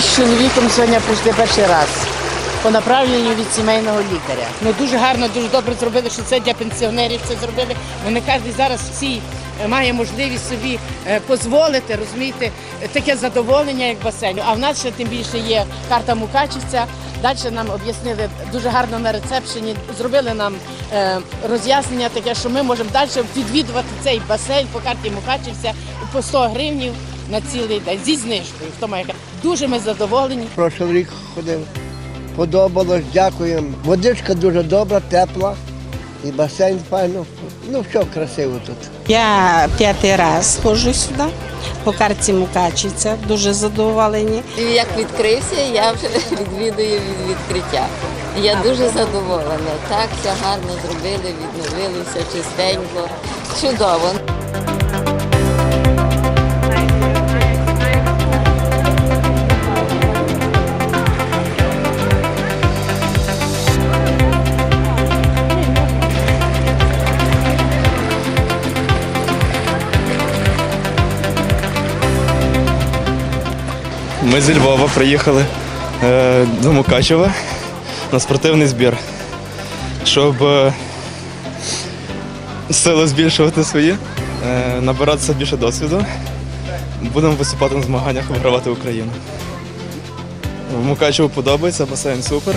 з чоловіком сьогодні прийшли перший раз по направленню від сімейного лікаря. Ну дуже гарно, дуже добре зробили, що це для пенсіонерів це зробили. Не кожен зараз всі е, має можливість собі е, дозволити, розумієте, таке задоволення, як басейн. А в нас ще тим більше є карта Мукачівця. Далі нам об'яснили дуже гарно на рецепшені, зробили нам е, роз'яснення таке, що ми можемо далі відвідувати цей басейн по карті Мукачівця по 100 гривнів на цілий день зі знижкою. Хто має дуже ми задоволені. Прошлий рік ходив. Подобалось, дякуємо. Водичка дуже добра, тепла. І басейн файно. Ну, все красиво тут. Я п'ятий раз ходжу сюди по карті Мукачівця, дуже задоволені. Як відкрився, я вже відвідую від відкриття. Я дуже задоволена. Так, все гарно зробили, відновили, все чистенько. Чудово. Ми зі Львова приїхали е, до Мукачева на спортивний збір, щоб е, сили збільшувати свої, е, набиратися більше досвіду. Будемо виступати на змаганнях, вигравати Україну. Мукачеву подобається, басейн супер,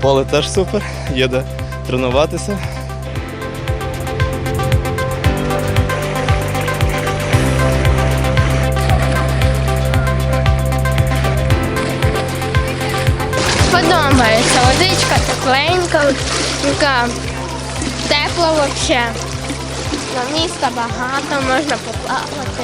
поле теж супер, є де тренуватися. Подобається. Водичка тепленька, така тепла взагалі. На міста багато, можна поплавати.